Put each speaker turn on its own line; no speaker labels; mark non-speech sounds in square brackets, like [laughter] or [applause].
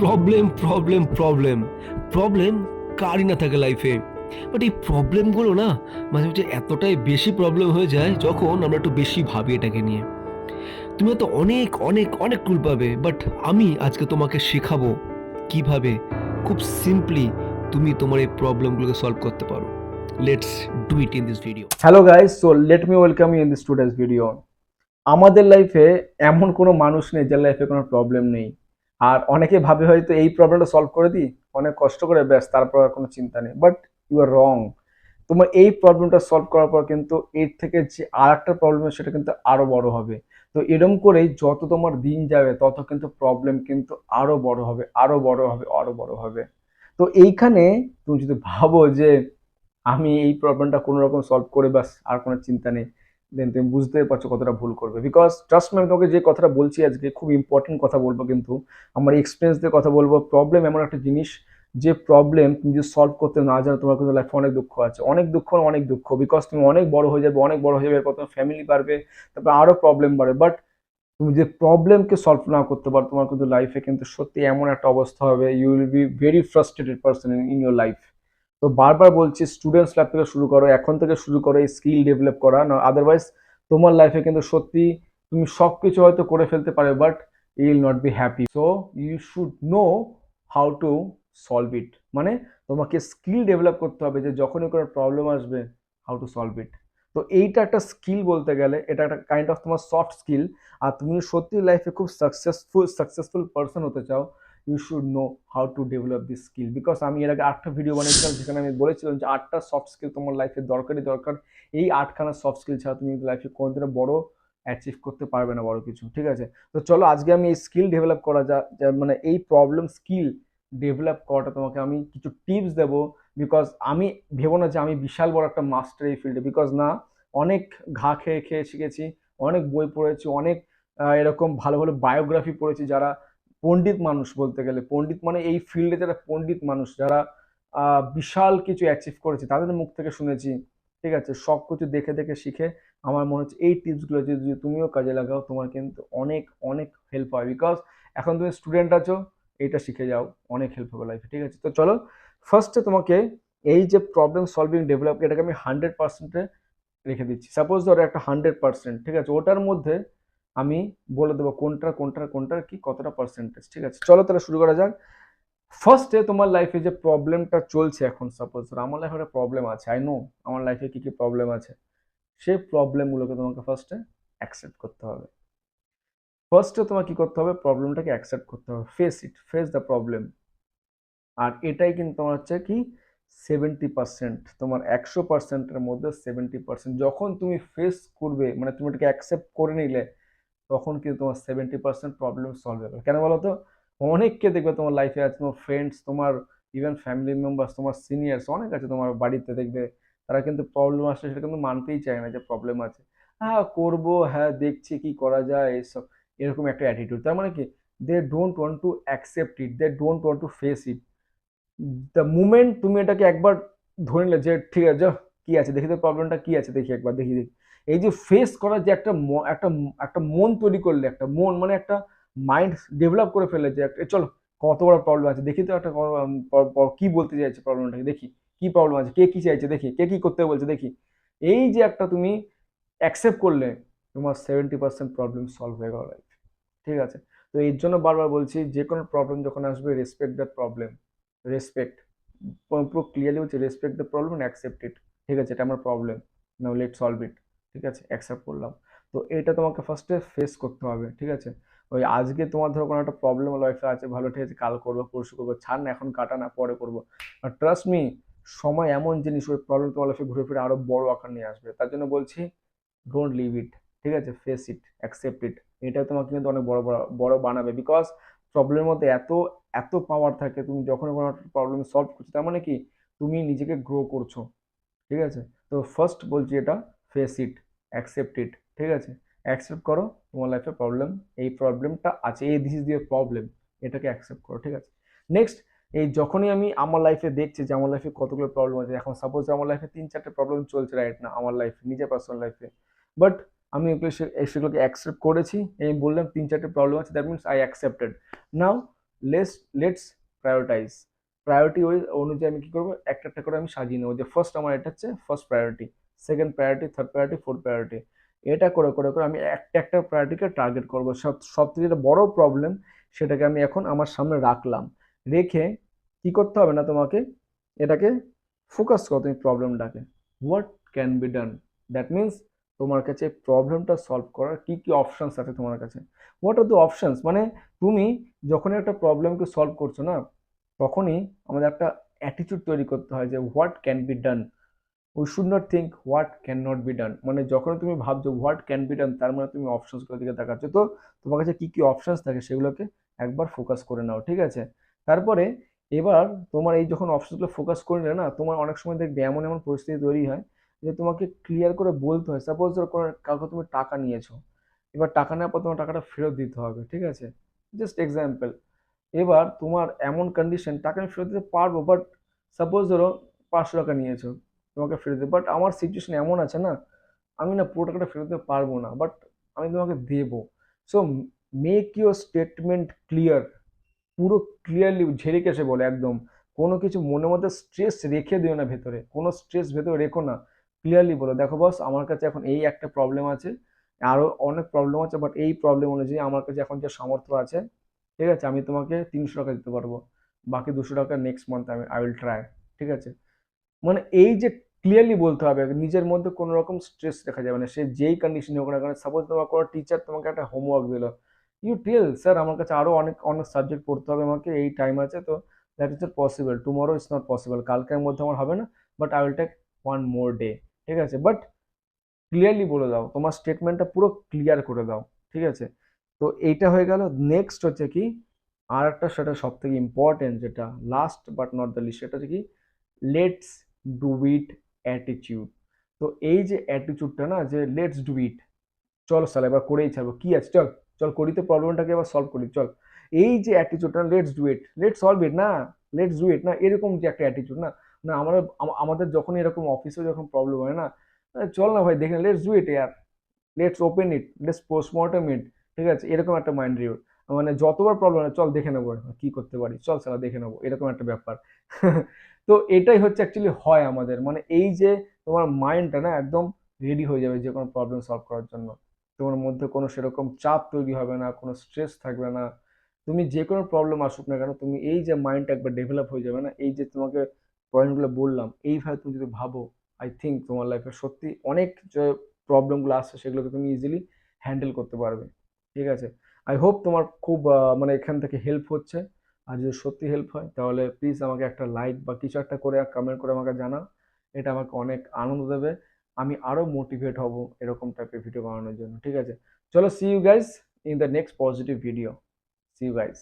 Problem problem problem problem কারই না থাকে লাইফে বাট এই প্রবলেমগুলো না, মাঝে মাঝে এতটাই বেশি প্রবলেম হয়ে যায় যখন আমরা একটু বেশি ভাবি এটাকে নিয়ে। তুমি হয়তো অনেক অনেক অনেক টুল পাবে বাট আমি আজকে তোমাকে শেখাবো কীভাবে খুব সিম্পলি তুমি তোমার এই প্রবলেমগুলোকে সলভ করতে পারো। Let's do it in this video
hello guys so let me welcome you in this today's video আমাদের লাইফে এমন কোনো মানুষ নেই যার লাইফে কোনো প্রবলেম নেই। আর অনেকে ভাবে হয়তো এই প্রবলেমটা সলভ করে দিই, অনেক কষ্ট করে, ব্যাস, তারপর আর কোনো চিন্তা নেই। বাট ইউ আর রং তোমার এই প্রবলেমটা সলভ করার পর কিন্তু এর থেকে যে আর একটা প্রবলেম সেটা কিন্তু আরও বড় হবে। তো এরম করেই যত তোমার দিন যাবে, তত কিন্তু প্রবলেম কিন্তু আরও বড় হবে আরও বড় হবে আরও বড় হবে। তো এইখানে তুমি যদি ভাবো যে আমি এই প্রবলেমটা কোনো রকম সলভ করে বাস আর কোনো চিন্তা নেই। দেন তুমি বুঝতে পারছ কতটা ভুল করবে। বিকজ ট্রাস্ট আমি তোমাকে যে কথাটা বলছি আজকে, খুব ইম্পর্টেন্ট কথা বলব কিন্তু, আমার এক্সপিরিয়েন্স দিয়ে কথা বলব। প্রবলেম এমন একটা জিনিস, যে প্রবলেম তুমি যদি সলভ করতে না জানো, তোমার কিন্তু লাইফে অনেক দুঃখ আছে। অনেক দুঃখ অনেক দুঃখ। বিকজ তুমি অনেক বড় হয়ে যাবে, অনেক বড় হয়ে যাবে, এরপর তোমার ফ্যামিলি বাড়বে, তারপর আরও প্রবলেম বাড়বে। বাট তুমি যে প্রবলেমকে সলভ না করতে পারো, তোমার কিন্তু লাইফে কিন্তু সত্যি এমন একটা অবস্থা হবে। You will be very frustrated person in your life তো বারবার বলছি স্টুডেন্টস লাইফ থেকে শুরু করো, এখন থেকে শুরু করো এই স্কিল ডেভেলপ করা। না আদারওয়াইজ তোমার লাইফে কিন্তু সত্যি তুমি সব কিছু হয়তো করে ফেলতে পারে but you will not be happy so you should know how to solve it মানে তোমাকে স্কিল ডেভেলপ করতে হবে যে যখনই কোনো প্রবলেম আসবে হাউ টু সলভ ইট তো এইটা একটা স্কিল বলতে গেলে, এটা একটা কাইন্ড অফ তোমার সফট স্কিল আর তুমি সত্যি লাইফে খুব সাকসেসফুল সাকসেসফুল পার্সন হতে চাও you should know how to develop this skill because আমি এর আগে আটটা ভিডিও বানিয়েছিলাম, যেখানে আমি বলেছিলাম যে আটটা সফট স্কিল তোমার লাইফে দরকারই দরকার। এই আটখানা সফট স্কিল ছাড়া তুমি লাইফে কোনোদিনও বড় অ্যাচিভ করতে পারবে না বড় কিছু, ঠিক আছে? তো চলো আজকে আমি এই স্কিল ডেভেলপ করা যা মানে এই প্রবলেম স্কিল ডেভেলপ করাটা তোমাকে আমি কিছু টিপস দেবো। বিকজ আমি ভেবো না যে আমি বিশাল বড় একটা মাস্টার এই ফিল্ডে বিকজ না, অনেক ঘা খেয়ে খেয়ে শিখেছি, অনেক বই পড়েছি, অনেক এরকম ভালো ভালো বায়োগ্রাফি পড়েছি যারা পণ্ডিত মানুষ বলতে গেলে, পণ্ডিত মানে এই ফিল্ডে যারা পণ্ডিত মানুষ, যারা বিশাল কিছু অ্যাচিভ করেছে, তাদের মুখ থেকে শুনেছি, ঠিক আছে? সব কিছু দেখে দেখে শিখে আমার মনে হচ্ছে এই টিপসগুলো যদি তুমিও কাজে লাগাও, তোমার কিন্তু অনেক অনেক হেল্প হয়। বিকজ এখন তুমি স্টুডেন্ট আছো, এটা শিখে যাও, অনেক হেল্প হবে লাইফে ঠিক আছে? তো চলো ফার্স্টে তোমাকে এই যে প্রবলেম সলভিং ডেভেলপ এটাকে আমি হান্ড্রেড পার্সেন্টে রেখে দিচ্ছি। সাপোজ ধরো একটা হান্ড্রেড পার্সেন্ট ঠিক আছে? ওটার মধ্যে আমি বলে দেবো কোনটার কোনটার কোনটার কি, কতটা পার্সেন্টেজ ঠিক আছে? চলো তাহলে শুরু করা যাক। ফার্স্টে তোমার লাইফে যে প্রবলেমটা চলছে এখন সাপোজ আমার লাইফে একটা প্রবলেম আছে আই নো আমার লাইফে কী কী প্রবলেম আছে। সেই প্রবলেমগুলোকে তোমাকে ফার্স্টে অ্যাকসেপ্ট করতে হবে। ফার্স্টে তোমার কী করতে হবে? প্রবলেমটাকে অ্যাকসেপ্ট করতে হবে। Face it face the problem আর এটাই কিন্তু তোমার হচ্ছে কি সেভেন্টি পার্সেন্ট তোমার একশো পার্সেন্টের মধ্যে সেভেন্টি পার্সেন্ট যখন তুমি ফেস করবে মানে তুমি এটাকে অ্যাকসেপ্ট করে নিলে তখন কিন্তু তোমার সেভেন্টি পার্সেন্ট প্রবলেম সলভ হবে কেন বলো তো অনেককে দেখবে তোমার লাইফে আছে, তোমার ফ্রেন্ডস তোমার ইভেন ফ্যামিলি মেম্বার্স তোমার সিনিয়র্স অনেক আছে তোমার বাড়িতে দেখবে। তারা কিন্তু প্রবলেম আসলে সেটা কিন্তু মানতেই চায় না যে প্রবলেম আছে। হ্যাঁ করব হ্যাঁ দেখছি কি করা যায় এইসব এরকম একটা অ্যাটিটিউড তার মানে কি? They don't want to accept it they don't want to face it the moment তুমি এটাকে একবার ধরে নিলে যে, ঠিক আছে কি আছে? দেখি তো প্রবলেমটা কি আছে? দেখি একবার, দেখি দেখি। এই যে ফেস করার যে একটা একটা একটা মন তৈরি করলে, একটা মন মানে একটা মাইন্ড ডেভেলপ করে ফেলে যে একটা- চলো কত বড় প্রবলেম আছে, দেখি তো একটা ক- বলতে চাইছে প্রবলেমটাকে দেখি কি প্রবলেম আছে, কে কি চাইছে, দেখি কে কি করতে বলছে, দেখি। এই যে একটা তুমি অ্যাকসেপ্ট করলে, তোমার সেভেন্টি পার্সেন্ট প্রবলেম সলভ হয়ে গেল লাইফ ঠিক আছে? তো এর জন্য বারবার বলছি, যে কোনো প্রবলেম যখন আসবে রেসপেক্ট দ্য প্রবলেম রেসপেক্ট পুরো ক্লিয়ারলি বলছি respect the problem accept it ঠিক আছে? এটা আমার problem now let solve it ঠিক আছে? অ্যাকসেপ্ট করলাম। তো এটা তোমাকে ফার্স্টে ফেস করতে হবে, ঠিক আছে? ওই আজকে তোমার ধরো কোনো একটা প্রবলেম লাইফে আছে, ভালো ঠিক আছে, কাল করব, পরশু করব, ছাড় না, এখন কাটা না, পরে করব। আর ট্রাস্ট মি সময় এমন জিনিস, ওই প্রবলেম তোমার লাইফে ঘুরে ফিরে আরও বড় আকার নিয়ে আসবে। তার জন্য বলছি ডোন্ট লিভ ইট ঠিক আছে? ফেস ইট অ্যাকসেপ্ট ইট এটা তোমাকে কিন্তু অনেক বড় বড় বড় বানাবে। বিকজ প্রবলেমের মধ্যে এত এত পাওয়ার থাকে, তুমি যখন কোনো একটা প্রবলেম সলভ করছ, তার মানে কি? তুমি নিজেকে গ্রো করছ, ঠিক আছে? তো ফার্স্ট বলছি এটা ফেস ইট অ্যাকসেপ্ট ইট ঠিক আছে? অ্যাকসেপ্ট করো, তোমার লাইফে প্রবলেম এই প্রবলেমটা আছে, এই দিস ইজ দিয়ে প্রবলেম এটাকে অ্যাকসেপ্ট করো, ঠিক আছে? নেক্সট এই যখনই আমি আমার লাইফে দেখছি যে আমার লাইফে কতগুলো প্রবলেম আছে, এখন সাপোজ আমার লাইফে তিন চারটে প্রবলেম চলছে রাইট না আমার লাইফে নিজের পার্সোনাল লাইফে বাট আমি এগুলো সেগুলোকে অ্যাকসেপ্ট করেছি, এই বললাম তিন চারটে প্রবলেম আছে that means I accepted now less let's prioritize priority ওই অনুযায়ী আমি কী করব? একটা একটা করে আমি সাজিয়ে নেব, যে ফার্স্ট আমার এটা হচ্ছে first priority second priority third priority fourth priority এটা করে করে করে আমি একটা একটা প্রায়োরিটিকে টার্গেট করব। সব সব থেকে যেটা বড় প্রবলেম সেটাকে আমি এখন আমার সামনে রাখলাম। রেখে কি করতে হবে না তোমাকে? এটাকে ফোকাস করো তুমি প্রবলেমটাকে what can be done that means তোমার কাছে প্রবলেমটা সলভ করার কি কি অপশানস আছে তোমার কাছে? হোয়াট আর দ্য অপশানস মানে তুমি যখন একটা প্রবলেমকে সলভ করছ না, তখনই আমাদের একটা অ্যাটিটিউড তৈরি করতে হয় যে what can be done we should not think what can not be done মানে যখন তুমি ভাবছ হোয়াট ক্যান বি ডান তার মানে তুমি অপশনসগুলোর দিকে তাকাচ্ছ। তো তোমার কাছে কী কী অপশনস থাকে সেগুলোকে একবার ফোকাস করে নাও, ঠিক আছে? তারপরে এবার তোমার এই যখন অপশনসগুলো ফোকাস করে নিলে না, তোমার অনেক সময় দেখবে এমন এমন পরিস্থিতি তৈরি হয় যে তোমাকে ক্লিয়ার করে বলতে হয়। সাপোজ ধরো কোনো কাউকে তুমি টাকা নিয়েছো, এবার টাকা নেওয়ার পর তোমার টাকাটা ফেরত দিতে হবে, ঠিক আছে? জাস্ট এক্সাম্পল এবার তোমার এমন কন্ডিশন টাকা আমি ফেরত দিতে পারব বাট সাপোজ ধরো পাঁচশো টাকা নিয়েছো। তোমাকে ফেরত দিতে বাট আমার সিচুয়েশন এমন আছে না, আমি না পুরো টাকাটা ফেরত দিতে পারব না বাট আমি তোমাকে দেবো। So make your statement clear পুরো ক্লিয়ারলি ঝেড়ে কেসে বলে একদম। কোনো কিছু মনের মধ্যে স্ট্রেস রেখে দিও না ভেতরে। কোনো স্ট্রেস ভেতরে রেখো না। ক্লিয়ারলি বলো। দেখো বস আমার কাছে এখন এই একটা প্রবলেম আছে। আরও অনেক প্রবলেম আছে বাট এই প্রবলেম অনুযায়ী আমার কাছে এখন যে সামর্থ্য আছে, ঠিক আছে, আমি তোমাকে তিনশো টাকা দিতে পারব। বাকি দুশো টাকা নেক্সট মান্থ আমি আই উইল ট্রাই ঠিক আছে? মানে এই যে ক্লিয়ারলি বলতে হবে, নিজের মধ্যে কোনো রকম স্ট্রেস দেখা যাবে না সে যেই কন্ডিশনে হোক না কারণ সাপোজ তোমার কোনো টিচার তোমাকে একটা হোমওয়ার্ক দিল। ইউ টেল স্যার আমার কাছে আরও অনেক অনেক সাবজেক্ট পড়তে হবে আমাকে, এই টাইম আছে, তো that is not possible tomorrow is not possible কালকের মধ্যে আমার হবে না but I will take one more day ঠিক আছে? বাট ক্লিয়ারলি বলে দাও, তোমার স্টেটমেন্টটা পুরো ক্লিয়ার করে দাও। ঠিক আছে? তো এইটা হয়ে গেল। নেক্সট হচ্ছে কি আর একটা সেটা সব থেকে ইম্পর্টেন্ট যেটা last but not the least সেটা হচ্ছে কি লেটস ডু ইট অ্যাটিটিউড তো এই যে অ্যাটিচিউডটা না, যে লেটস ডু ইট চল সালা এবার করেই ছাড়বো। কি আছে? চল চল করি তো প্রবলেমটাকে এবার সলভ করি, চল। এই যে অ্যাটিটিউডটা let's do it let's solve it না লেটস ডু ইট না, এরকম যে একটা অ্যাটিচিউড না। না আমরা আমাদের যখন এরকম অফিসে যখন প্রবলেম হয় না চল না ভাই, দেখে let's do it year let's open it let's postmortem it ঠিক আছে? এরকম একটা মাইন্ড রিউড মানে যতবার প্রবলেম হয়, চল দেখে নেব কি করতে পারি? চল সালা দেখে নেব, এরকম একটা ব্যাপার। [laughs] তো এটাই হচ্ছে অ্যাকচুয়ালি হয় আমাদের। মানে এই যে তোমার মাইন্ডটা না একদম রেডি হয়ে যাবে যে কোনো প্রবলেম সলভ করার জন্য। তোমার মধ্যে কোনো সেরকম চাপ তৈরি হবে না, কোনো স্ট্রেস থাকবে না। তুমি যে কোনো প্রবলেম আসুক না কেন, তুমি এই যে মাইন্ডটা একবার ডেভেলপ হয়ে যাবে না, এই যে তোমাকে পয়েন্টগুলো বললাম, এইভাবে তুমি যদি ভাবো আই থিঙ্ক তোমার লাইফে সত্যি অনেক যে প্রবলেমগুলো আসছে, সেগুলোকে তুমি ইজিলি হ্যান্ডেল করতে পারবে। ঠিক আছে? আই হোপ তোমার খুব মানে এখান থেকে হেল্প হচ্ছে। আর যদি সত্যি হেল্প হয়, তাহলে প্লিজ আমাকে একটা লাইক বা কিছু একটা করে কমেন্ট করে আমাকে জানা এটা আমাকে অনেক আনন্দ দেবে। আমি আরও মোটিভেট হব এরকম টাইপের ভিডিও বানানোর জন্য। ঠিক আছে? চলো see you guys in the next positive video see you guys